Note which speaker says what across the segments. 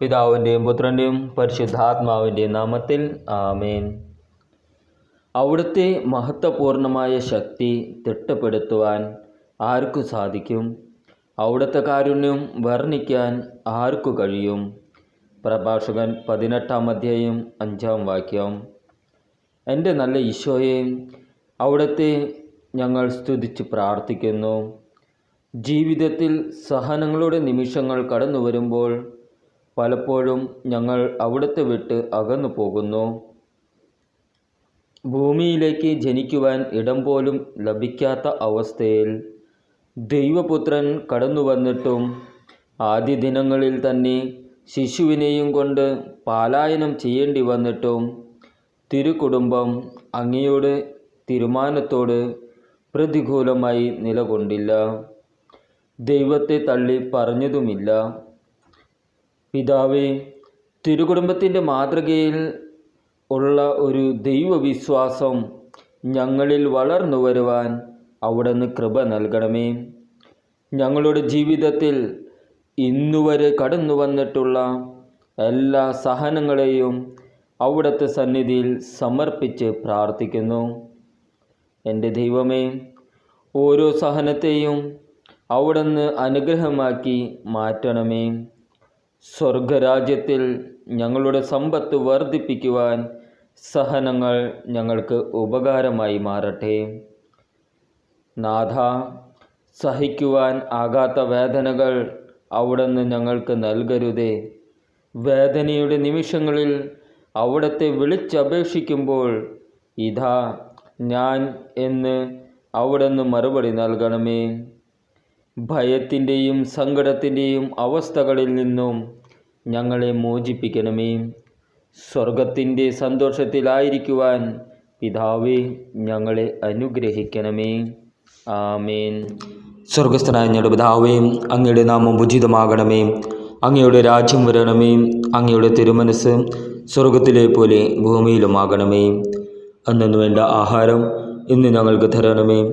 Speaker 1: പിതാവിന്റെയും പുത്രന്റെയും പരിശുദ്ധാത്മാവിന്റെയും നാമത്തിൽ ആമേൻ. അവിടുത്തെ മഹത്വപൂർണമായ ശക്തി തിട്ടപ്പെടുത്തുവാൻ ആർക്കു സാധിക്കും? അവിടുത്തെ കാരുണ്യം വർണിക്കാൻ ആർക്കു കഴിയും? പ്രഭാഷകൻ പതിനെട്ടാം അധ്യായം അഞ്ചാം വാക്യം. എന്റെ നല്ല ഈശോയെ അവിടുത്തെ ഞങ്ങൾ സ്തുതിച്ച് പ്രാർത്ഥിക്കുന്നു. ജീവിതത്തിൽ സഹനങ്ങളുടെ നിമിഷങ്ങൾ കടന്നു വരുമ്പോൾ പലപ്പോഴും ഞങ്ങൾ അവിടുത്തെ വിട്ട് അകന്നു പോകുന്നു. ഭൂമിയിലേക്ക് ജനിക്കുവാൻ ഇടം പോലും ലഭിക്കാത്ത അവസ്ഥയിൽ ദൈവപുത്രൻ കടന്നു വന്നിട്ടും ആദ്യ ദിനങ്ങളിൽ തന്നെ ശിശുവിനെയും കൊണ്ട് പാലായനം ചെയ്യേണ്ടി വന്നിട്ടും തിരുകുടുംബം അങ്ങയുടെ തീരുമാനത്തോട് പ്രതികൂലമായി നിലകൊണ്ടില്ല. ദൈവത്തെ തള്ളി പറഞ്ഞതുമില്ല. പിതാവേ തിരുകുടുംബത്തിന്റെ മാതൃകയിൽ ഉള്ള ഒരു ദൈവവിശ്വാസം ഞങ്ങളിൽ വളർന്നു വരുവാൻ അവിടുന്ന് കൃപ നൽകണമേ. ഞങ്ങളുടെ ജീവിതത്തിൽ ഇന്നുവരെ കടന്നു വന്നിട്ടുള്ള എല്ലാ സഹനങ്ങളെയും അവിടുത്തെ സന്നിധിയിൽ സമർപ്പിച്ച് പ്രാർത്ഥിക്കുന്നു. എന്റെ ദൈവമേ ഓരോ സഹനത്തെയും അവിടുന്ന് അനുഗ്രഹമാക്കി മാറ്റണമേ. സ്വർഗരാജ്യത്തിൽ ഞങ്ങളുടെ സമ്പത്ത് വർദ്ധിപ്പിക്കുവാൻ സഹനങ്ങൾ ഞങ്ങൾക്ക് ഉപകാരമായി മാറട്ടെ. നാഥ സഹിക്കുവാൻ ആകാത്ത വേദനകൾ അവിടുന്ന് ഞങ്ങൾക്ക് നൽകരുതേ. വേദനയുടെ നിമിഷങ്ങളിൽ അവിടത്തെ വിളിച്ചപേക്ഷിക്കുമ്പോൾ ഇതാ ഞാൻ എന്ന് അവിടുന്ന് മറുപടി നൽകണമേ. ഭയത്തിന്റെയും സങ്കടത്തിന്റെയും അവസ്ഥകളിൽ നിന്നും ഞങ്ങളെ മോചിപ്പിക്കണമേ. സ്വർഗത്തിന്റെ സന്തോഷത്തിലായിരിക്കുവാൻ പിതാവേ ഞങ്ങളെ അനുഗ്രഹിക്കണമേ. ആമേൻ. സ്വർഗസ്ഥനായ ഞങ്ങളുടെ പിതാവേ അങ്ങയുടെ നാമം ഉചിതമാകണമേ. അങ്ങയുടെ രാജ്യം വരണമേ. അങ്ങയുടെ തിരുമനസ് സ്വർഗത്തിലെ പോലെ ഭൂമിയിലുമാകണമേ. അന്നു വേണ്ട ആഹാരം ഇന്ന് ഞങ്ങൾക്ക് തരണമേ.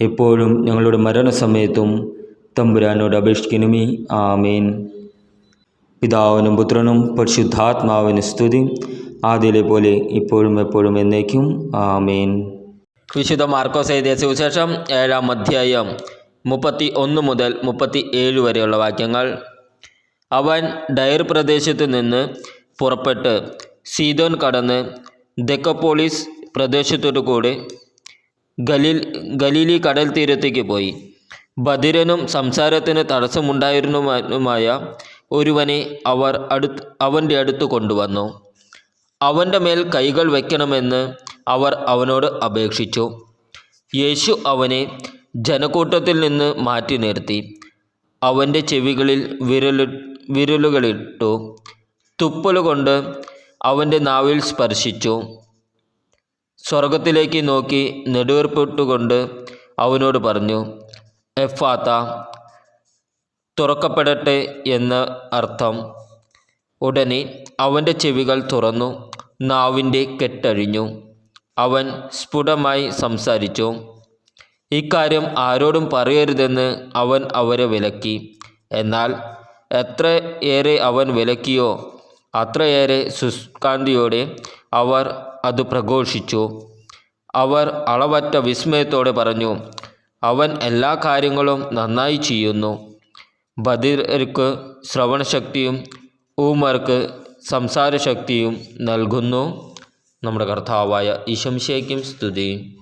Speaker 1: എപ്പോഴും ഞങ്ങളുടെ മരണസമയത്തും തമ്പുരാനോട് അപേക്ഷിക്കണമേ. ആമേൻ. പിതാവിനും പുത്രനും പരിശുദ്ധാത്മാവിന് സ്തുതി. ആദ്യയിലെ പോലെ ഇപ്പോഴും എപ്പോഴും എന്നേക്കും. ആമേൻ. വിശുദ്ധ മാർക്കോസ് എഴുതിയ സുവിശേഷം ഏഴാം അധ്യായം മുപ്പത്തി ഒന്ന് മുതൽ മുപ്പത്തി ഏഴ് വരെയുള്ള വാക്യങ്ങൾ. അവൻ ഡയർ പ്രദേശത്ത് നിന്ന് പുറപ്പെട്ട് സീതോൻ കടന്ന് ദെക്കപ്പോളിസ് പ്രദേശത്തോടു കൂടെ ഗലീൽ ഗലീലി കടൽ തീരത്തേക്ക് പോയി. ബധിരനും സംസാരത്തിന് തടസ്സമുണ്ടായിരുന്നുമായ ഒരുവനെ അവർ അടുത്ത് അവന്റെ അടുത്ത് കൊണ്ടുവന്നു. അവന്റെ മേൽ കൈകൾ വയ്ക്കണമെന്ന് അവർ അവനോട് അപേക്ഷിച്ചു. യേശു അവനെ ജനക്കൂട്ടത്തിൽ നിന്ന് മാറ്റി നിർത്തി. അവന്റെ ചെവികളിൽ വിരലു വിരലുകളിട്ടു. തുപ്പലുകൊണ്ട് അവന്റെ നാവിൽ സ്പർശിച്ചു. സ്വർഗത്തിലേക്ക് നോക്കി നെടുവേർപ്പിട്ടുകൊണ്ട് അവനോട് പറഞ്ഞു എഫാത്ത തുറക്കപ്പെടട്ടെ എന്ന് അർത്ഥം. ഉടനെ അവന്റെ ചെവികൾ തുറന്നു നാവിന്റെ കെട്ടഴിഞ്ഞു. അവൻ സ്ഫുടമായി സംസാരിച്ചു. ഇക്കാര്യം ആരോടും പറയരുതെന്ന് അവൻ അവരെ വിലക്കി. എന്നാൽ എത്ര ഏറെ അവൻ വിലക്കിയോ അത്രയേറെ സുസ്കാന്തിയോടെ അവർ അത് പ്രഘോഷിച്ചു. അവർ അളവറ്റ വിസ്മയത്തോടെ പറഞ്ഞു അവൻ എല്ലാ കാര്യങ്ങളും നന്നായി ചെയ്യുന്നു. ബദിർക്ക് ശ്രവണശക്തിയും ഊമർക്ക് സംസാരശക്തിയും നൽകുന്നു. നമ്മുടെ കർത്താവായ ഈശംശയ്ക്കും സ്തുതി.